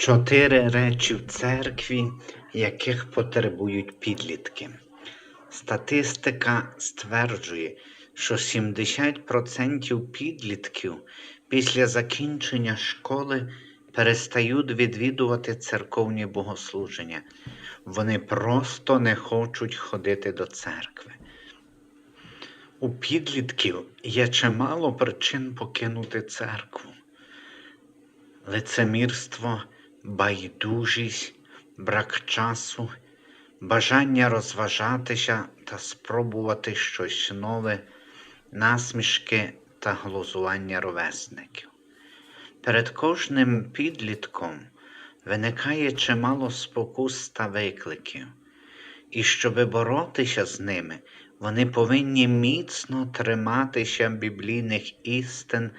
Чотири речі в церкві, яких потребують підлітки. Статистика стверджує, що 70% підлітків після закінчення школи перестають відвідувати церковні богослуження. Вони просто не хочуть ходити до церкви. У підлітків є чимало причин покинути церкву. Лицемірство, байдужість, брак часу, бажання розважатися та спробувати щось нове, насмішки та глузування ровесників. Перед кожним підлітком виникає чимало спокус та викликів, і щоби боротися з ними, вони повинні міцно триматися біблійних істин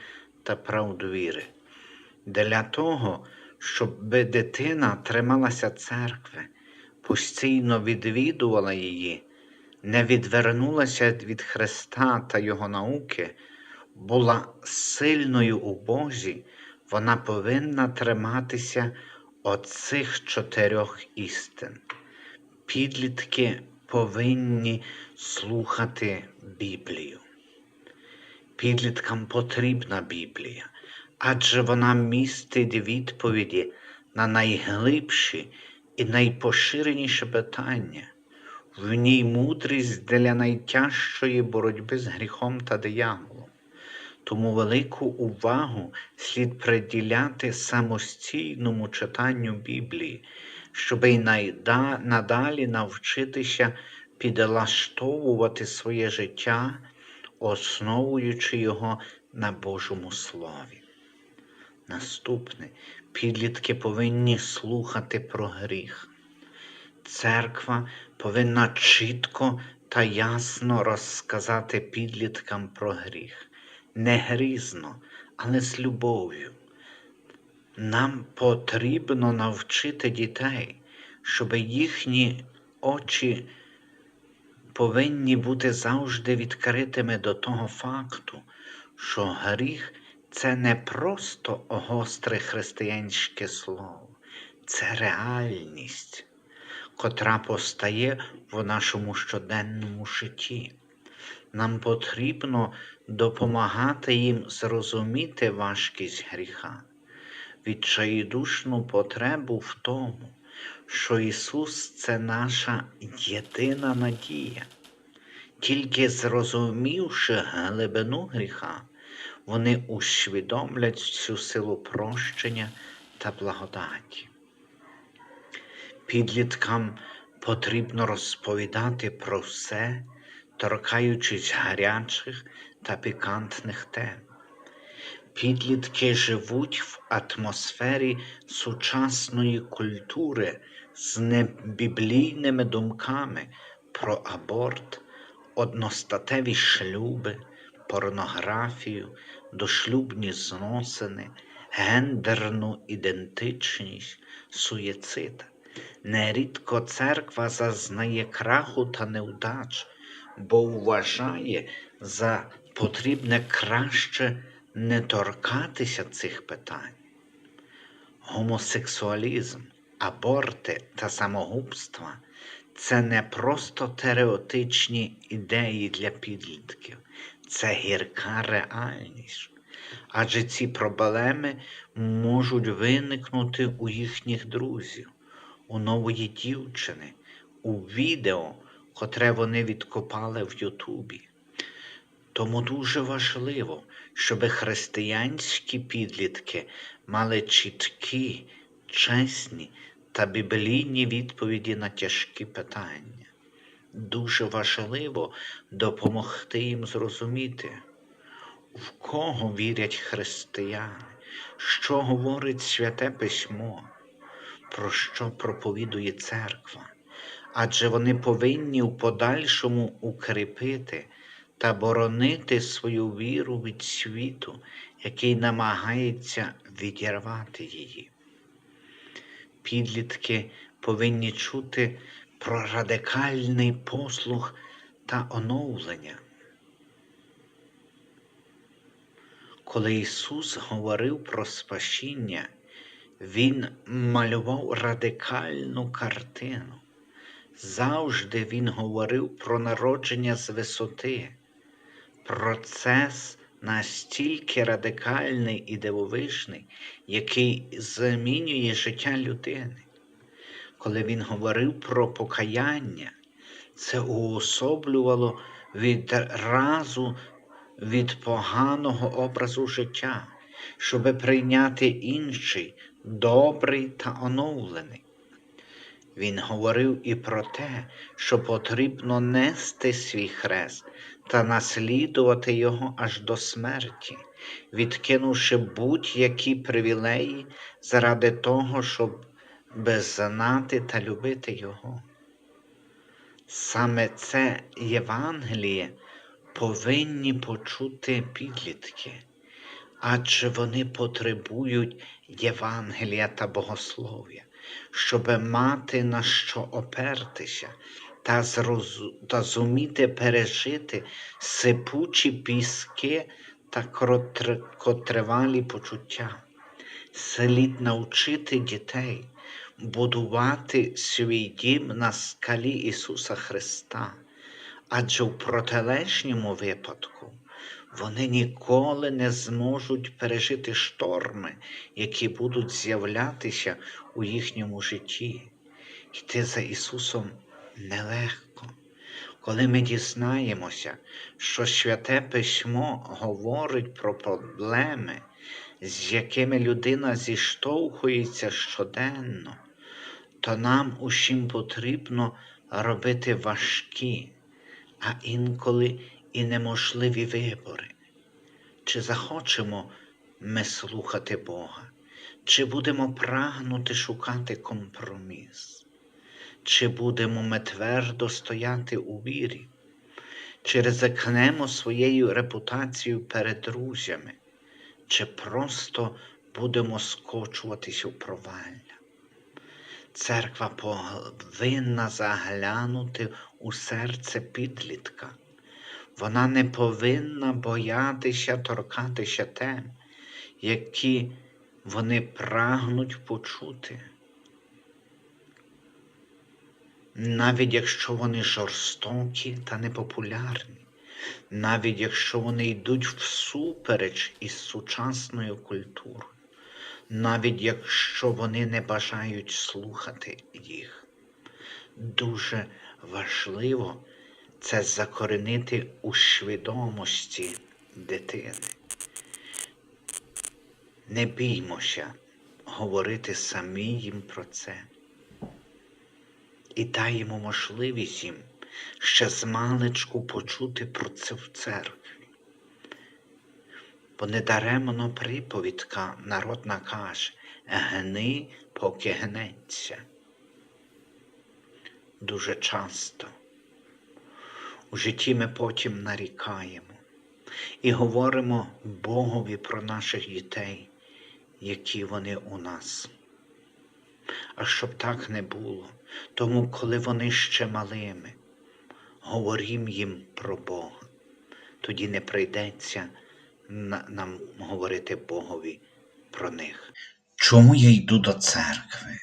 та правдовіри. Для того, щоб дитина трималася церкви, постійно відвідувала її, не відвернулася від Христа та Його науки, була сильною у Божі, вона повинна триматися оцих чотирьох істин. Підлітки повинні слухати Біблію. Підліткам потрібна Біблія, адже вона містить відповіді на найглибші і найпоширеніші питання. В ній мудрість для найтяжчої боротьби з гріхом та дияволом. Тому велику увагу слід приділяти самостійному читанню Біблії, щоб й надалі навчитися підлаштовувати своє життя, основуючи його на Божому Слові. Наступне, підлітки повинні слухати про гріх. Церква повинна чітко та ясно розказати підліткам про гріх, не грізно, але з любов'ю. Нам потрібно навчити дітей, щоб їхні очі повинні бути завжди відкритими до того факту, що гріх це не просто гостре християнське слово, це реальність, котра постає в нашому щоденному житті. Нам потрібно допомагати їм зрозуміти важкість гріха, відчайдушну потребу в тому, що Ісус це наша єдина надія. Тільки зрозумівши глибину гріха, вони усвідомлять всю силу прощення та благодаті. Підліткам потрібно розповідати про все, торкаючись гарячих та пікантних тем. Підлітки живуть в атмосфері сучасної культури з небіблійними думками про аборт, одностатеві шлюби, порнографію, дошлюбні зносини, гендерну ідентичність, суєцид. Нерідко церква зазнає краху та неудач, бо вважає за потрібне краще не торкатися цих питань. Гомосексуалізм, аборти та самогубства це не просто теоретичні ідеї для підлітків, це гірка реальність. Адже ці проблеми можуть виникнути у їхніх друзів, у нової дівчини, у відео, котре вони відкопали в Ютубі. Тому дуже важливо, щоб християнські підлітки мали чіткі, чесні та біблійні відповіді на тяжкі питання. Дуже важливо допомогти їм зрозуміти, в кого вірять християни, що говорить Святе Письмо, про що проповідує церква, адже вони повинні в подальшому укріпити та боронити свою віру від світу, який намагається відірвати її. Підлітки повинні чути про радикальний послуг та оновлення. Коли Ісус говорив про спасіння, Він малював радикальну картину. Завжди він говорив про народження з висоти. Процес настільки радикальний і дивовижний, який змінює життя людини. Коли він говорив про покаяння, це уособлювало відразу від поганого образу життя, щоби прийняти інший, добрий та оновлений. Він говорив і про те, що потрібно нести свій хрест та наслідувати його аж до смерті, відкинувши будь-які привілеї заради того, щоб знати та любити його. Саме це Євангеліє повинні почути підлітки, адже вони потребують Євангелія та богослов'я, щоб мати на що опертися та, зуміти пережити сипучі піски та короткотривалі почуття. Слід навчити дітей будувати свій дім на скалі Ісуса Христа, адже в протилежньому випадку вони ніколи не зможуть пережити шторми, які будуть з'являтися у їхньому житті. Йти за Ісусом нелегко. Коли ми дізнаємося, що святе письмо говорить про проблеми, з якими людина зіштовхується щоденно, то нам усім потрібно робити важкі, а інколи і неможливі вибори. Чи захочемо ми слухати Бога, чи будемо прагнути шукати компроміс, чи будемо ми твердо стояти у вірі, чи ризикнемо своєю репутацією перед друзями, чи просто будемо скочуватись у провалля. Церква повинна заглянути у серце підлітка. Вона не повинна боятися торкатися тем, які вони прагнуть почути. Навіть якщо вони жорстокі та непопулярні, навіть якщо вони йдуть всупереч із сучасною культурою навіть якщо вони не бажають слухати їх. Дуже важливо це закоренити у свідомості дитини. Не біймося говорити самі їм про це. І даємо можливість їм ще змалечку почути про це в церкві бо недаремно приповідка народна каже гни, поки гнеться. Дуже часто у житті ми потім нарікаємо і говоримо Богові про наших дітей, які вони у нас. А щоб так не було, тому коли вони ще малими, говорім їм про Бога, тоді не прийдеться нам говорити Богові про них. Чому я йду до церкви?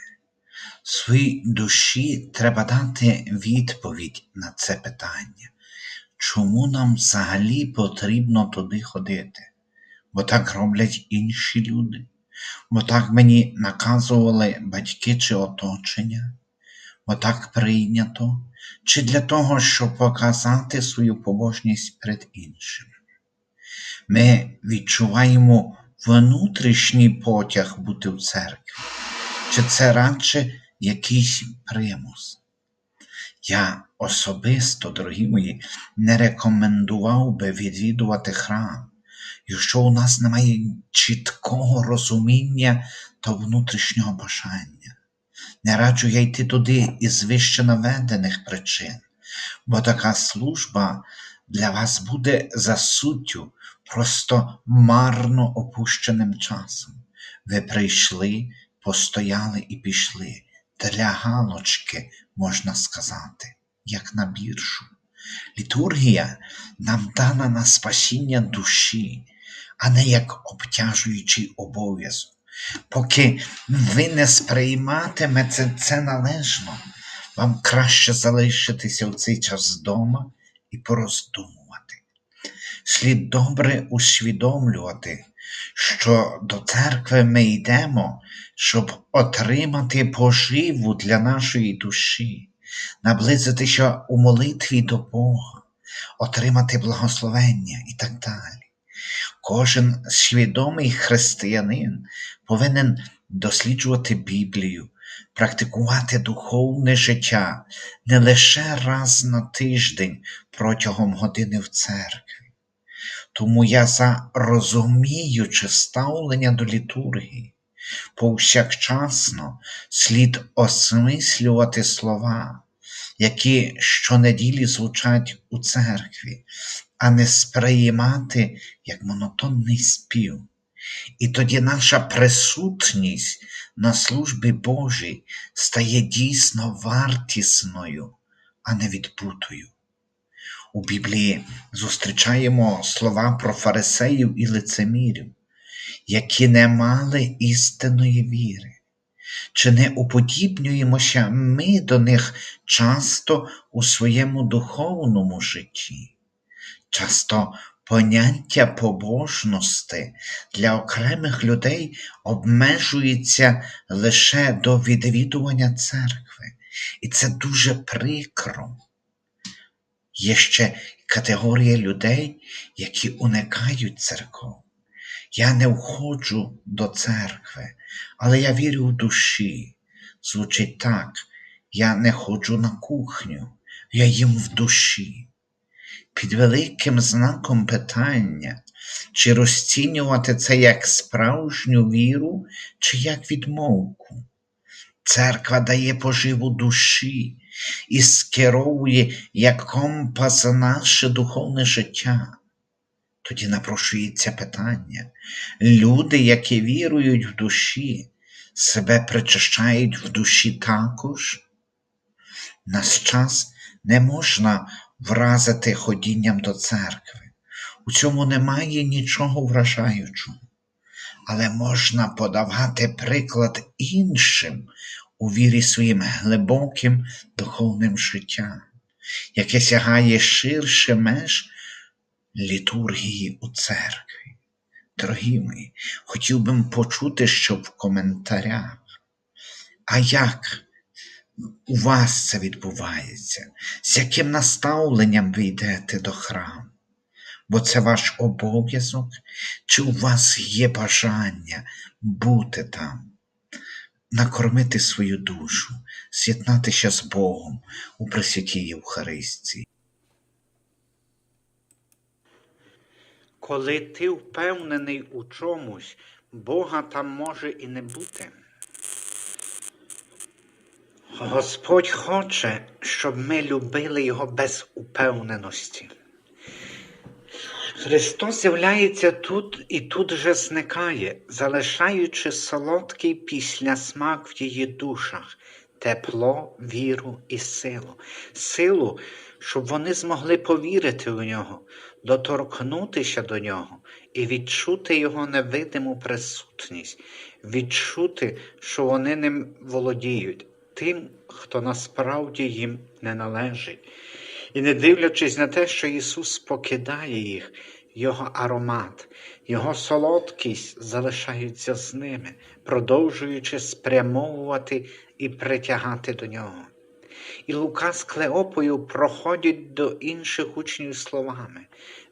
Своїй душі треба дати відповідь на це питання. Чому нам взагалі потрібно туди ходити? Бо так роблять інші люди, бо так мені наказували батьки чи оточення, бо так прийнято, чи для того, щоб показати свою побожність перед іншими ми відчуваємо внутрішній потяг бути в церкві, чи це радше якийсь примус? Я особисто, дорогі мої, не рекомендував би відвідувати храм, якщо у нас немає чіткого розуміння та внутрішнього бажання. Не раджу я йти туди із вище наведених причин, бо така служба для вас буде за суттю просто марно опущеним часом. Ви прийшли, постояли і пішли. Для галочки, можна сказати, як на біршу. Літургія нам дана на спасіння душі, а не як обтяжуючий обов'язок, Поки ви не сприйматимете це належно, вам краще залишитися у цей час вдома і пороздумувати. Слід добре усвідомлювати, що до церкви ми йдемо, щоб отримати поживу для нашої душі, наблизитися у молитві до Бога, отримати благословення і так далі. Кожен свідомий християнин повинен досліджувати Біблію, практикувати духовне життя не лише раз на тиждень протягом години в церкві. Тому я за розуміюче ставлення до літургії, повсякчасно слід осмислювати слова, які щонеділі звучать у церкві, а не сприймати як монотонний спів. І тоді наша присутність на службі Божій стає дійсно вартісною, а не відбутою. У Біблії зустрічаємо слова про фарисеїв і лицемірів, які не мали істинної віри. Чи не уподібнюємося ми до них часто у своєму духовному житті? Часто поняття побожності для окремих людей обмежується лише до відвідування церкви, і це дуже прикро. Є ще категорія людей, які уникають церков. Я не входжу до церкви, але я вірю в душі. Звучить так, я не ходжу на кухню, я їм в душі. Під великим знаком питання, чи розцінювати це як справжню віру, чи як відмовку. Церква дає поживу душі і скеровує як компас наше духовне життя. Тоді напрошується питання. Люди, які вірують в душі, себе причащають в душі також. Наш час не можна вразити ходінням до церкви. У цьому немає нічого вражаючого, але можна подавати приклад іншим у вірі своїм глибоким духовним життям, яке сягає ширше меж літургії у церкві. Дорогі мої, хотів би почути, що в коментарях. А як у вас це відбувається? З яким наставленням ви йдете до храму? Бо це ваш обов'язок, чи у вас є бажання бути там, накормити свою душу, з'єднатися з Богом у Пресвятій Євхаристії? Коли ти впевнений у чомусь, Бога там може і не бути. Господь хоче, щоб ми любили Його без упевненості. Христос з'являється тут і тут же зникає, залишаючи солодкий післясмак в її душах, тепло, віру і силу. Силу, щоб вони змогли повірити в нього, доторкнутися до нього і відчути його невидиму присутність, відчути, що вони ним володіють, тим, хто насправді їм не належить. І не дивлячись на те, що Ісус покидає їх, Його аромат, Його солодкість залишаються з ними, продовжуючи спрямовувати і притягати до нього. І Лука з Клеопою проходять до інших учнів словами: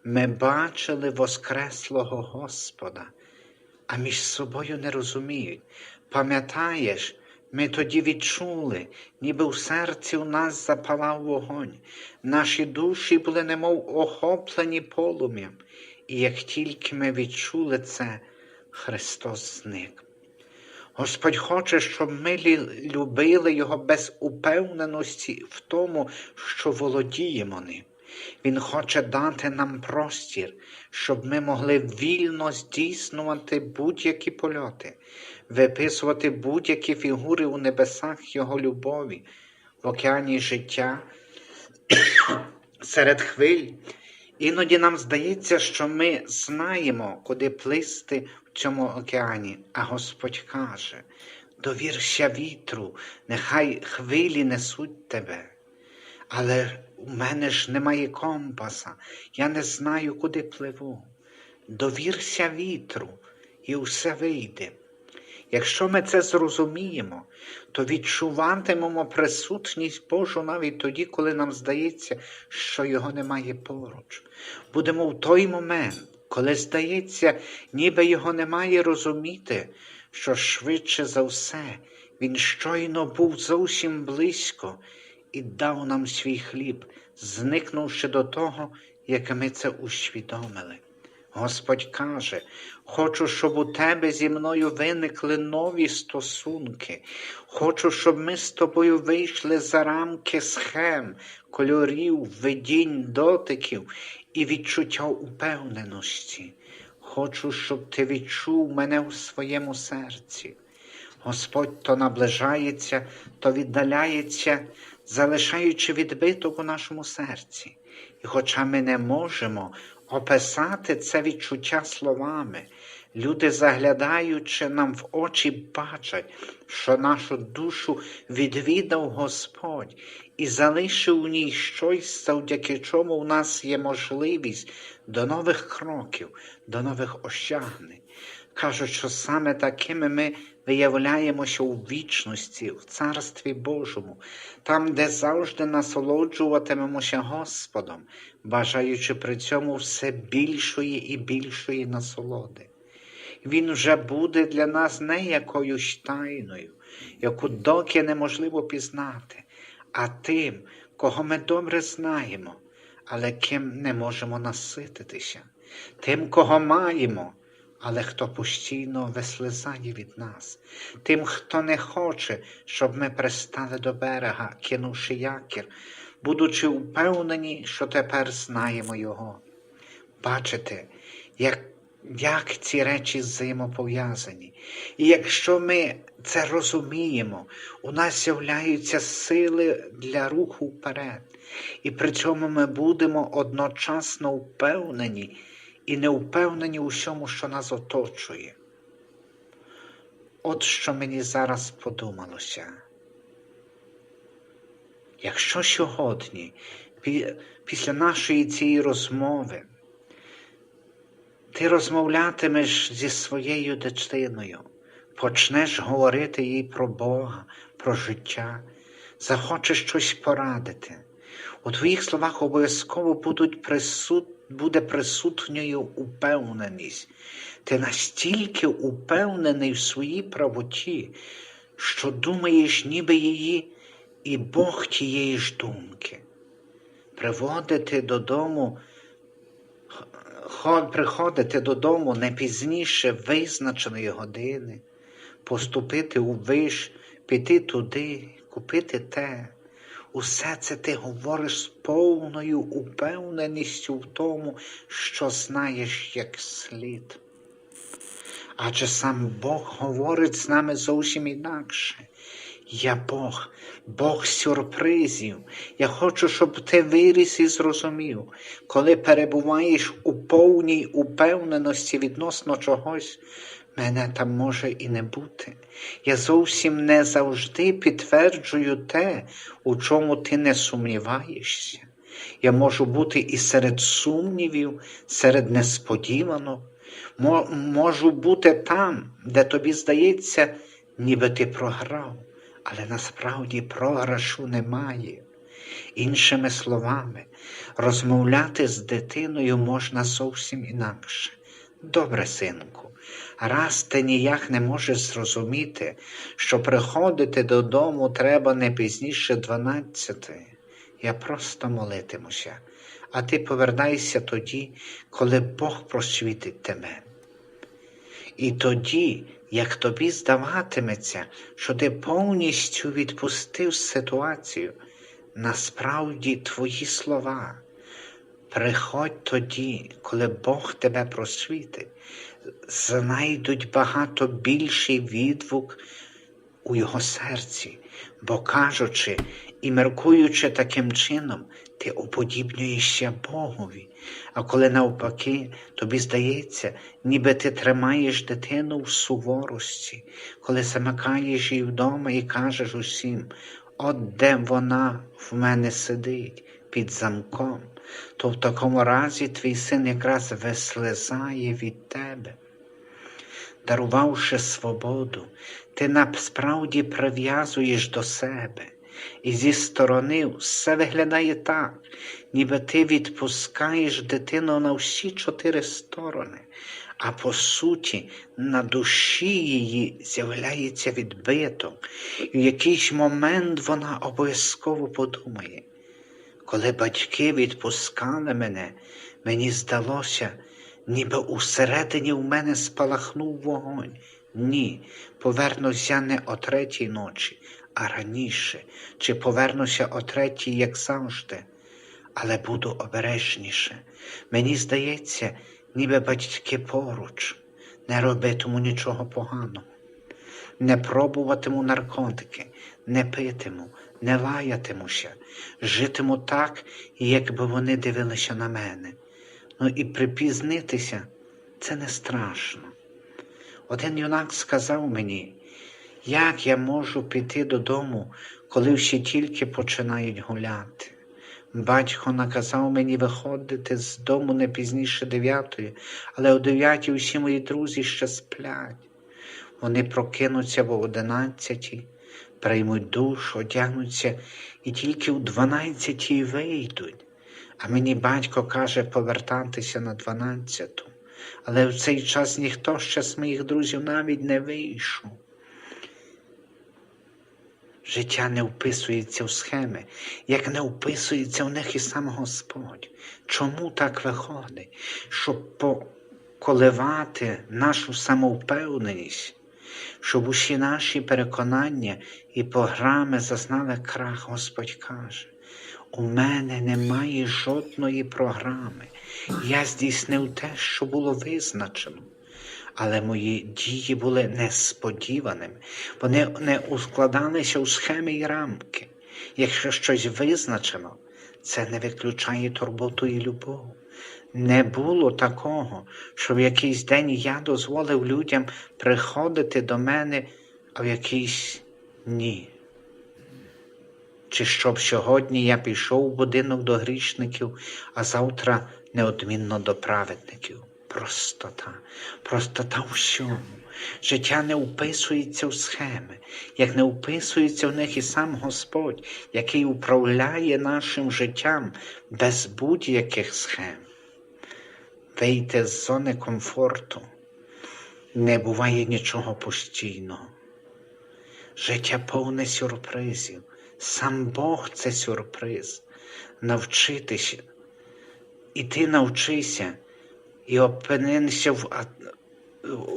Ми бачили Воскреслого Господа, а між собою не розуміють. Пам'ятаєш, ми тоді відчули, ніби в серці у нас запалав вогонь, наші душі були немов охоплені полум'ям, і як тільки ми відчули це, Христос зник. Господь хоче, щоб ми любили Його без упевненості в тому, що володіємо ним. Він хоче дати нам простір, щоб ми могли вільно здійснювати будь-які польоти, виписувати будь-які фігури у небесах Його любові, в океані життя, серед хвиль Іноді нам здається, що ми знаємо, куди плисти в цьому океані, а Господь каже: довірся вітру, нехай хвилі несуть тебе. Але у мене ж немає компаса, я не знаю, куди пливу. Довірся вітру, і все вийде. Якщо ми це зрозуміємо, то відчуватимемо присутність Божу навіть тоді, коли нам здається, що його немає поруч. Будемо в той момент, коли здається, ніби його немає розуміти, що швидше за все він щойно був зовсім близько і дав нам свій хліб, зникнувши до того, як ми це усвідомили. Господь каже, хочу, щоб у тебе зі мною виникли нові стосунки. Хочу, щоб ми з тобою вийшли за рамки схем, кольорів, видінь, дотиків і відчуття упевненості. Хочу, щоб ти відчув мене у своєму серці. Господь то наближається, то віддаляється, залишаючи відбиток у нашому серці. І хоча ми не можемо описати це відчуття словами, люди, заглядаючи нам в очі, бачать, що нашу душу відвідав Господь і залишив у ній щось, завдяки чому у нас є можливість до нових кроків, до нових осягнень. Кажуть, що саме такими ми виявляємося у вічності, в Царстві Божому, там, де завжди насолоджуватимемося Господом, бажаючи при цьому все більшої і більшої насолоди. Він вже буде для нас не якоюсь тайною, яку доки неможливо пізнати, а тим, кого ми добре знаємо, але ким не можемо насититися, тим, кого маємо але хто постійно вислизає від нас, тим, хто не хоче, щоб ми пристали до берега, кинувши якір, будучи впевнені, що тепер знаємо Його. Бачите, як як ці речі взаємопов'язані. І якщо ми це розуміємо, у нас з'являються сили для руху вперед, і при цьому ми будемо одночасно впевнені і не впевнені у всьому, що нас оточує. От що мені зараз подумалося. Якщо сьогодні, після нашої цієї розмови, ти розмовлятимеш зі своєю дитиною, почнеш говорити їй про Бога, про життя, захочеш щось порадити, у твоїх словах обов'язково будуть присутні буде присутньою упевненість. Ти настільки упевнений в своїй правоті, що думаєш, ніби її і Бог тієї ж думки. Приводити додому, приходити додому не пізніше визначеної години, поступити у виш, піти туди, купити те. Усе це ти говориш з повною упевненістю в тому, що знаєш як слід. Адже сам Бог говорить з нами зовсім інакше. Я Бог, Бог сюрпризів. Я хочу, щоб ти виріс і зрозумів, коли перебуваєш у повній упевненості відносно чогось, Мене там може і не бути. Я зовсім не завжди підтверджую те, у чому ти не сумніваєшся. Я можу бути і серед сумнівів, серед несподіванок, можу бути там, де тобі здається, ніби ти програв, але насправді програшу немає. Іншими словами, розмовляти з дитиною можна зовсім інакше. Добре, синку, раз ти ніяк не можеш зрозуміти, що приходити додому треба не пізніше дванадцяти. Я просто молитимуся, а ти повертайся тоді, коли Бог просвітить тебе. І тоді, як тобі здаватиметься, що ти повністю відпустив ситуацію, насправді твої слова. Приходь тоді, коли Бог тебе просвітить, знайдуть багато більший відгук у його серці, бо кажучи і міркуючи таким чином, ти уподібнюєшся Богові. А коли навпаки, тобі здається, ніби ти тримаєш дитину в суворості, коли замикаєш її вдома і кажеш усім, от де вона в мене сидить під замком, то в такому разі твій син якраз вислизає від тебе. Дарувавши свободу, ти насправді прив'язуєш до себе. І зі сторони все виглядає так, ніби ти відпускаєш дитину на всі чотири сторони, а по суті на душі її з'являється відбиток, і в якийсь момент вона обов'язково подумає. Коли батьки відпускали мене, мені здалося, ніби усередині в мене спалахнув вогонь. Ні, повернусь я не о третій ночі, а раніше, чи повернуся о третій, як завжди, але буду обережніше. Мені здається, ніби батьки поруч, не робитиму нічого поганого, не пробуватиму наркотики, не питиму, не лаятимуся, житиму так, якби вони дивилися на мене. Ну і припізнитися це не страшно. Один юнак сказав мені, як я можу піти додому, коли всі тільки починають гуляти. Батько наказав мені виходити з дому не пізніше дев'ятої, але о дев'ятій усі мої друзі ще сплять. Вони прокинуться в одинадцятій, приймуть душ, одягнуться і тільки у дванадцятій вийдуть. А мені батько каже повертатися на дванадцяту. Але в цей час ніхто ще з моїх друзів навіть не вийшов. Життя не вписується в схеми, як не вписується в них і сам Господь. Чому так виходить? Щоб поколивати нашу самовпевненість, щоб усі наші переконання і програми зазнали крах, Господь каже. У мене немає жодної програми. Я здійснив те, що було визначено. Але мої дії були несподіваними, вони не ускладалися у схеми і рамки. Якщо щось визначено, це не виключає турботу і любов. Не було такого, що в якийсь день я дозволив людям приходити до мене, а в якийсь ні. Чи щоб сьогодні я пішов в будинок до грішників, а завтра неодмінно до праведників. Простота, простота в всьому. Життя не вписується в схеми, як не вписується в них і сам Господь, який управляє нашим життям без будь-яких схем. Вийти з зони комфорту не буває нічого постійного. Життя повне сюрпризів. Сам Бог це сюрприз. Навчитися. І ти навчися і опинися в,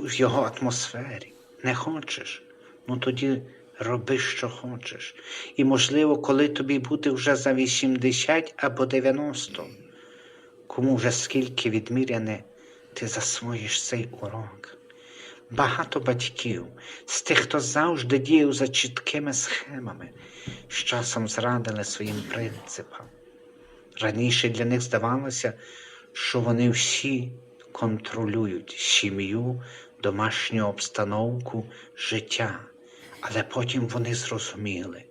в його атмосфері. Не хочеш? Ну тоді роби, що хочеш. І, можливо, коли тобі буде вже за 80 або 90, кому вже скільки відміряне, ти засвоїш цей урок. Багато батьків з тих, хто завжди діяв за чіткими схемами, з часом зрадили своїм принципам. Раніше для них здавалося, що вони всі контролюють сім'ю, домашню обстановку, життя, але потім вони зрозуміли,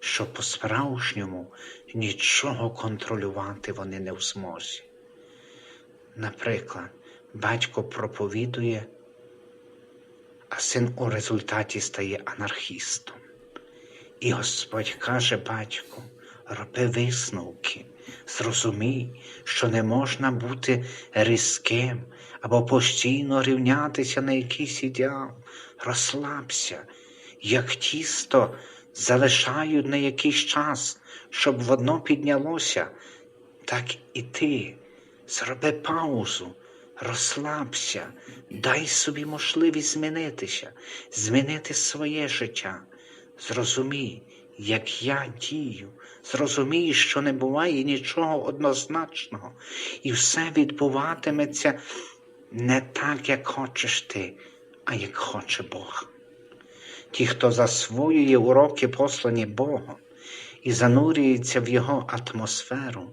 що по-справжньому нічого контролювати вони не в змозі. Наприклад, батько проповідує, а син у результаті стає анархістом. І Господь каже батьку, роби висновки, зрозумій, що не можна бути різким або постійно рівнятися на якийсь ідеал. Розслабся, як тісто залишають на якийсь час, щоб воно піднялося, так і ти. Зроби паузу, розслабся, дай собі можливість змінитися, змінити своє життя. Зрозумій, як я дію, зрозумій, що не буває нічого однозначного, і все відбуватиметься не так, як хочеш ти, а як хоче Бог. Ті, хто засвоює уроки, послані Богом, і занурюються в його атмосферу,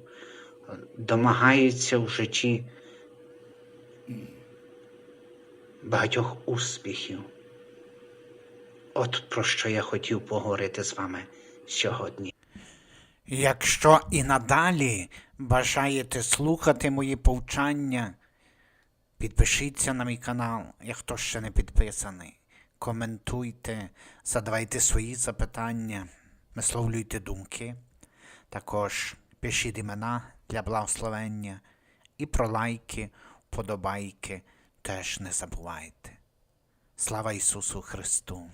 домагаються в житті багатьох успіхів. От про що я хотів поговорити з вами сьогодні. Якщо і надалі бажаєте слухати мої повчання, підпишіться на мій канал, як хто ще не підписаний. Коментуйте, задавайте свої запитання, висловлюйте думки. Також пишіть імена для благословення і про лайки, вподобайки теж не забувайте. Слава Ісусу Христу!